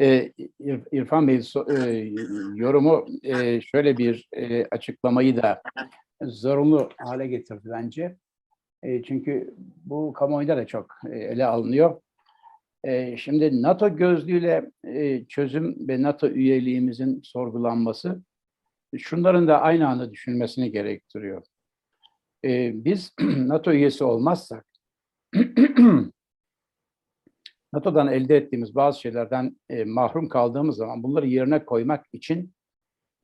E, İr- İrfan Bey so- e, yorumu e, şöyle bir e, açıklamayı da zorunlu hale getirdi bence. E, çünkü bu kamuoyunda da çok e, ele alınıyor. E, şimdi NATO gözlüğüyle e, çözüm ve NATO üyeliğimizin sorgulanması şunların da aynı anda düşünmesini gerektiriyor. E, biz NATO üyesi olmazsak NATO'dan elde ettiğimiz bazı şeylerden e, mahrum kaldığımız zaman bunları yerine koymak için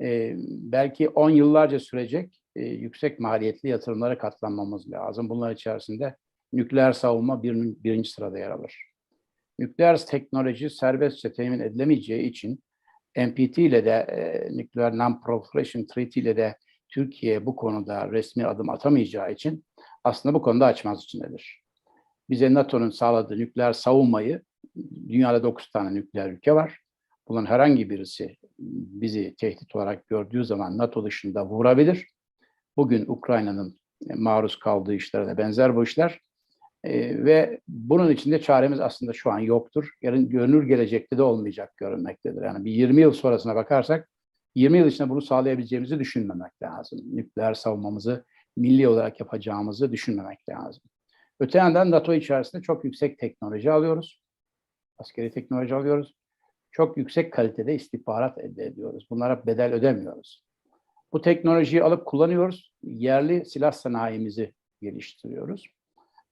e, belki 10 yıllarca sürecek e, yüksek maliyetli yatırımlara katlanmamız lazım. Bunlar içerisinde nükleer savunma bir, birinci sırada yer alır. Nükleer teknoloji serbestçe temin edilemeyeceği için NPT ile de e, Nuclear Non-Proliferation Treaty ile de Türkiye bu konuda resmi adım atamayacağı için aslında bu konuda açmaz içindedir bize NATO'nun sağladığı nükleer savunmayı, dünyada 9 tane nükleer ülke var. Bunların herhangi birisi bizi tehdit olarak gördüğü zaman NATO dışında vurabilir. Bugün Ukrayna'nın e, maruz kaldığı işlere de benzer bu işler. Ee, ve bunun içinde çaremiz aslında şu an yoktur. Yarın görünür gelecekte de olmayacak görünmektedir. Yani bir 20 yıl sonrasına bakarsak 20 yıl içinde bunu sağlayabileceğimizi düşünmemek lazım. Nükleer savunmamızı milli olarak yapacağımızı düşünmemek lazım. Öte yandan NATO içerisinde çok yüksek teknoloji alıyoruz. Askeri teknoloji alıyoruz. Çok yüksek kalitede istihbarat elde ediyoruz. Bunlara bedel ödemiyoruz. Bu teknolojiyi alıp kullanıyoruz. Yerli silah sanayimizi geliştiriyoruz.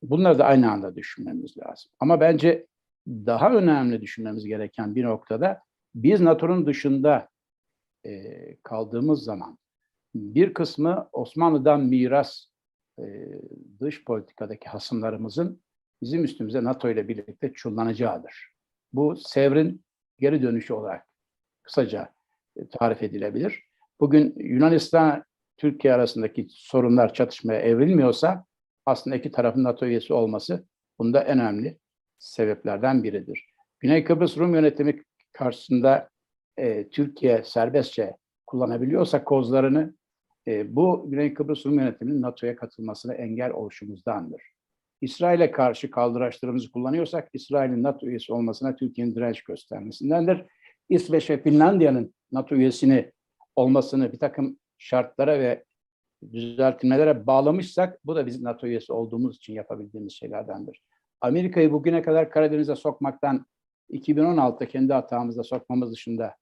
Bunları da aynı anda düşünmemiz lazım. Ama bence daha önemli düşünmemiz gereken bir noktada biz NATO'nun dışında e, kaldığımız zaman bir kısmı Osmanlı'dan miras dış politikadaki hasımlarımızın bizim üstümüze NATO ile birlikte çullanacağıdır. Bu Sevr'in geri dönüşü olarak kısaca tarif edilebilir. Bugün Yunanistan Türkiye arasındaki sorunlar çatışmaya evrilmiyorsa aslında iki tarafın NATO üyesi olması bunda en önemli sebeplerden biridir. Güney Kıbrıs Rum yönetimi karşısında e, Türkiye serbestçe kullanabiliyorsa kozlarını e, bu Güney Kıbrıs Rum yönetiminin NATO'ya katılmasına engel oluşumuzdandır. İsrail'e karşı kaldıraçlarımızı kullanıyorsak İsrail'in NATO üyesi olmasına Türkiye'nin direnç göstermesindendir. İsveç ve Finlandiya'nın NATO üyesini olmasını bir takım şartlara ve düzeltilmelere bağlamışsak bu da bizim NATO üyesi olduğumuz için yapabildiğimiz şeylerdendir. Amerika'yı bugüne kadar Karadeniz'e sokmaktan 2016'da kendi hatamızda sokmamız dışında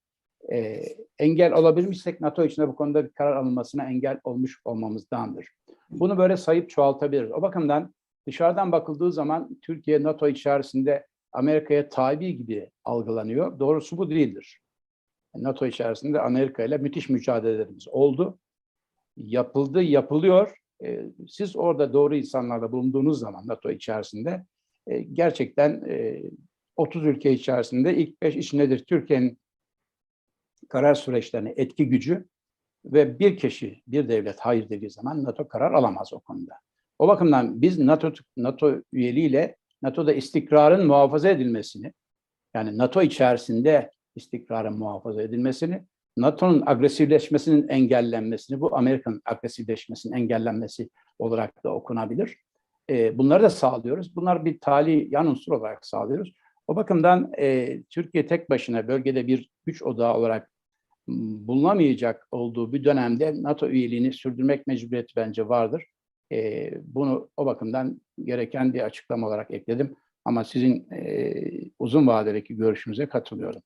e, engel olabilmişsek NATO içinde bu konuda bir karar alınmasına engel olmuş olmamızdandır. Bunu böyle sayıp çoğaltabiliriz. O bakımdan dışarıdan bakıldığı zaman Türkiye NATO içerisinde Amerika'ya tabi gibi algılanıyor. Doğrusu bu değildir. NATO içerisinde Amerika ile müthiş mücadelelerimiz oldu. Yapıldı, yapılıyor. E, siz orada doğru insanlarla bulunduğunuz zaman NATO içerisinde e, gerçekten e, 30 ülke içerisinde ilk 5 iş nedir? Türkiye'nin karar süreçlerine etki gücü ve bir kişi, bir devlet hayır dediği zaman NATO karar alamaz o konuda. O bakımdan biz NATO, NATO üyeliğiyle NATO'da istikrarın muhafaza edilmesini, yani NATO içerisinde istikrarın muhafaza edilmesini, NATO'nun agresifleşmesinin engellenmesini, bu Amerika'nın agresifleşmesinin engellenmesi olarak da okunabilir. E, bunları da sağlıyoruz. Bunlar bir tali yan unsur olarak sağlıyoruz. O bakımdan e, Türkiye tek başına bölgede bir güç odağı olarak bulunamayacak olduğu bir dönemde NATO üyeliğini sürdürmek mecburiyeti bence vardır. E, bunu o bakımdan gereken bir açıklama olarak ekledim. Ama sizin e, uzun vadedeki görüşünüze katılıyorum.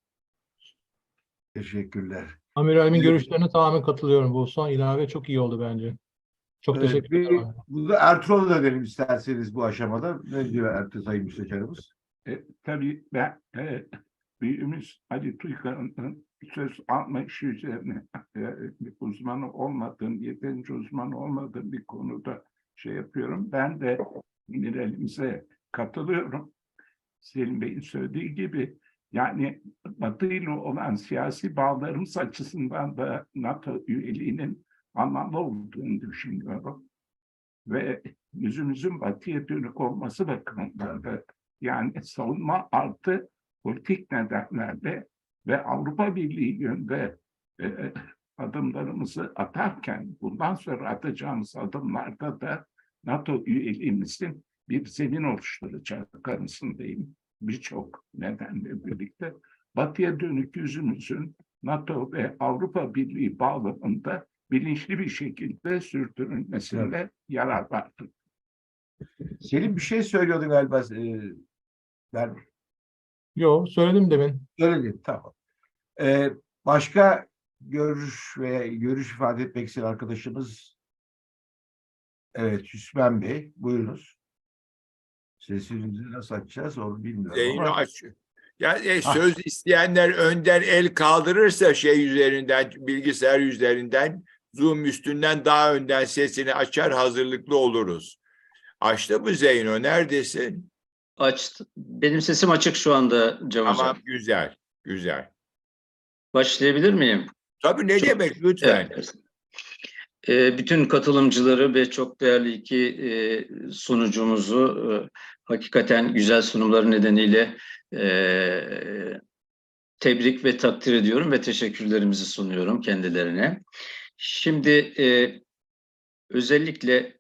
Teşekkürler. Amiralimin görüşlerine tamamen katılıyorum. Bu son ilave çok iyi oldu bence. Çok Evet, teşekkür bir- ederim. Bu da Ertuğrul'a dönelim isterseniz bu aşamada. Ne diyor Ertuğrul Sayın Müsteşarımız? E, tabii ben e, büyüğümüz Ali Tuykan'ın söz alma işi üzerine e, bir uzmanı olmadığım, yeterince uzman olmadığım bir konuda şey yapıyorum. Ben de Mirelimize katılıyorum. Selim Bey'in söylediği gibi yani Batı ile olan siyasi bağlarımız açısından da NATO üyeliğinin anlamlı olduğunu düşünüyorum. Ve yüzümüzün batıya dönük olması bakımından da yani savunma artı politik nedenlerle ve Avrupa Birliği yönde e, adımlarımızı atarken bundan sonra atacağımız adımlarda da NATO üyeliğimizin bir zemin oluşturacağı kanısındayım. Birçok nedenle birlikte. batıya dönük yüzümüzün NATO ve Avrupa Birliği bağlamında bilinçli bir şekilde sürdürülmesinde yarar vardır. Selim bir şey söylüyordu galiba. E, ben Yo söyledim demin. Öyle tamam. Ee, başka görüş veya görüş ifade etmek isteyen arkadaşımız Evet, Hüsmen Bey, buyurunuz. Sesimizi nasıl açacağız onu bilmiyorum Yayını ama aç. Yani e, Ha. söz isteyenler önden el kaldırırsa şey üzerinden, bilgisayar üzerinden, Zoom üstünden daha önden sesini açar hazırlıklı oluruz. Açtı mı Zeyno? Neredesin? Açtı. Benim sesim açık şu anda Cem Hocam. Tamam güzel, güzel. Başlayabilir miyim? Tabii ne Çok- demek lütfen. Evet. Ee, bütün katılımcıları ve çok değerli iki e, sunucumuzu e, hakikaten güzel sunumları nedeniyle e, tebrik ve takdir ediyorum ve teşekkürlerimizi sunuyorum kendilerine. Şimdi e, özellikle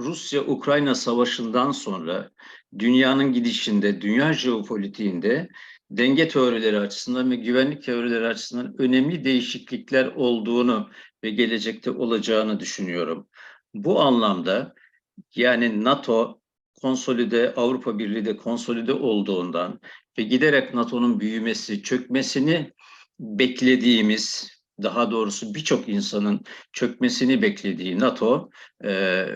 Rusya-Ukrayna savaşından sonra dünyanın gidişinde, dünya jeopolitiğinde denge teorileri açısından ve güvenlik teorileri açısından önemli değişiklikler olduğunu ve gelecekte olacağını düşünüyorum. Bu anlamda yani NATO konsolide, Avrupa Birliği de konsolide olduğundan ve giderek NATO'nun büyümesi, çökmesini beklediğimiz, daha doğrusu birçok insanın çökmesini beklediği NATO e,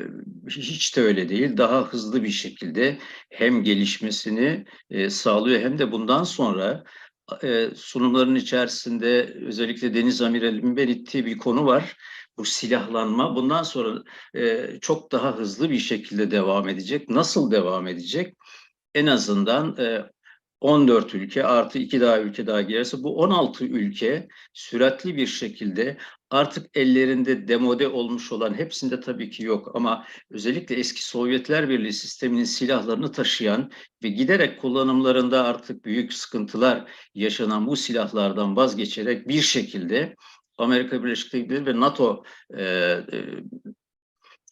hiç de öyle değil. Daha hızlı bir şekilde hem gelişmesini e, sağlıyor hem de bundan sonra e, sunumların içerisinde özellikle Deniz Amiral'in belirttiği bir konu var. Bu silahlanma bundan sonra e, çok daha hızlı bir şekilde devam edecek. Nasıl devam edecek? En azından e, 14 ülke artı 2 daha ülke daha girerse bu 16 ülke süratli bir şekilde artık ellerinde demode olmuş olan hepsinde tabii ki yok. Ama özellikle eski Sovyetler Birliği sisteminin silahlarını taşıyan ve giderek kullanımlarında artık büyük sıkıntılar yaşanan bu silahlardan vazgeçerek bir şekilde Amerika Birleşik Devletleri ve NATO e, e,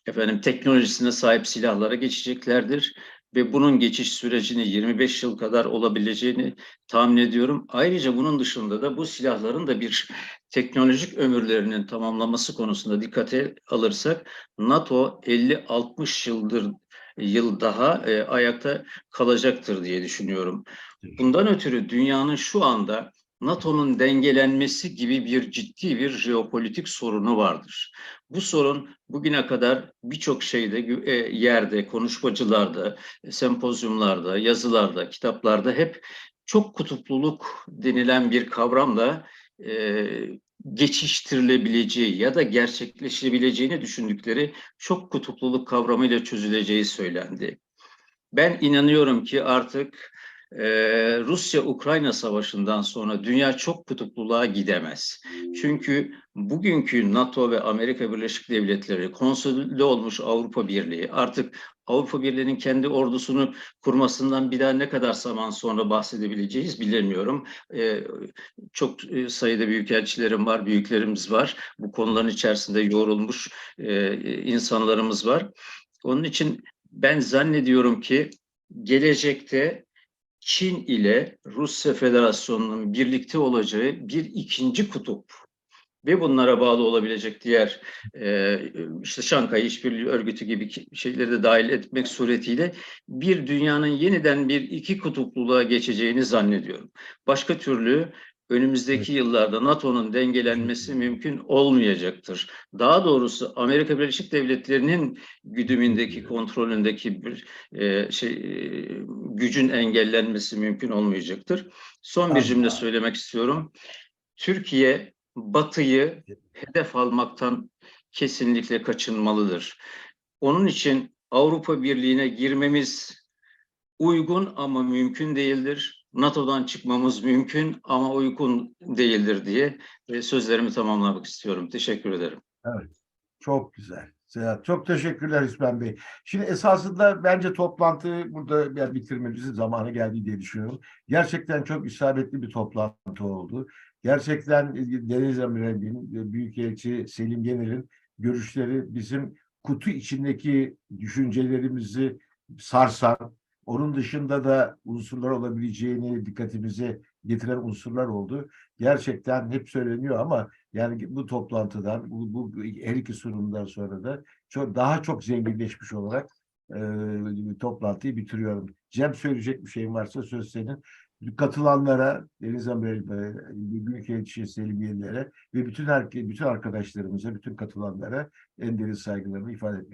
efendim teknolojisine sahip silahlara geçeceklerdir ve bunun geçiş sürecini 25 yıl kadar olabileceğini tahmin ediyorum. Ayrıca bunun dışında da bu silahların da bir teknolojik ömürlerinin tamamlaması konusunda dikkate alırsak NATO 50-60 yıldır yıl daha e, ayakta kalacaktır diye düşünüyorum. Bundan ötürü dünyanın şu anda NATO'nun dengelenmesi gibi bir ciddi bir jeopolitik sorunu vardır. Bu sorun bugüne kadar birçok şeyde, e, yerde, konuşmacılarda, e, sempozyumlarda, yazılarda, kitaplarda hep çok kutupluluk denilen bir kavramla e, geçiştirilebileceği ya da gerçekleşebileceğini düşündükleri çok kutupluluk kavramıyla çözüleceği söylendi. Ben inanıyorum ki artık e, Rusya-Ukrayna savaşından sonra dünya çok kutupluluğa gidemez. Çünkü bugünkü NATO ve Amerika Birleşik Devletleri, konsolide olmuş Avrupa Birliği, artık Avrupa Birliği'nin kendi ordusunu kurmasından bir daha ne kadar zaman sonra bahsedebileceğiz bilemiyorum. E, çok e, sayıda büyükelçilerim var, büyüklerimiz var. Bu konuların içerisinde yoğrulmuş e, insanlarımız var. Onun için ben zannediyorum ki gelecekte Çin ile Rusya Federasyonu'nun birlikte olacağı bir ikinci kutup ve bunlara bağlı olabilecek diğer e, işte Şankay İşbirliği Örgütü gibi şeyleri de dahil etmek suretiyle bir dünyanın yeniden bir iki kutupluluğa geçeceğini zannediyorum. Başka türlü önümüzdeki yıllarda NATO'nun dengelenmesi mümkün olmayacaktır. Daha doğrusu Amerika Birleşik Devletleri'nin güdümündeki, kontrolündeki bir e, şey e, gücün engellenmesi mümkün olmayacaktır. Son bir cümle söylemek istiyorum. Türkiye Batı'yı hedef almaktan kesinlikle kaçınmalıdır. Onun için Avrupa Birliği'ne girmemiz uygun ama mümkün değildir. NATO'dan çıkmamız mümkün ama uygun değildir diye e, sözlerimi tamamlamak istiyorum. Teşekkür ederim. çok güzel. Seyahat. Çok teşekkürler İsmail Bey. Şimdi esasında bence toplantı burada yani bitirmemizin zamanı geldi diye düşünüyorum. Gerçekten çok isabetli bir toplantı oldu. Gerçekten Deniz Amiral'in, Büyükelçi Selim Gener'in görüşleri bizim kutu içindeki düşüncelerimizi sarsan, Onun dışında da unsurlar olabileceğini dikkatimize getiren unsurlar oldu. Gerçekten hep söyleniyor ama yani bu toplantıdan, bu, bu her iki sunumdan sonra da çok daha çok zenginleşmiş olarak e, toplantıyı bitiriyorum. Cem söyleyecek bir şeyin varsa söz senin. Katılanlara, Deniz Amel, Büyükelçi Selimiyelilere ve bütün herke, bütün arkadaşlarımıza, bütün katılanlara en derin saygılarımı ifade etmek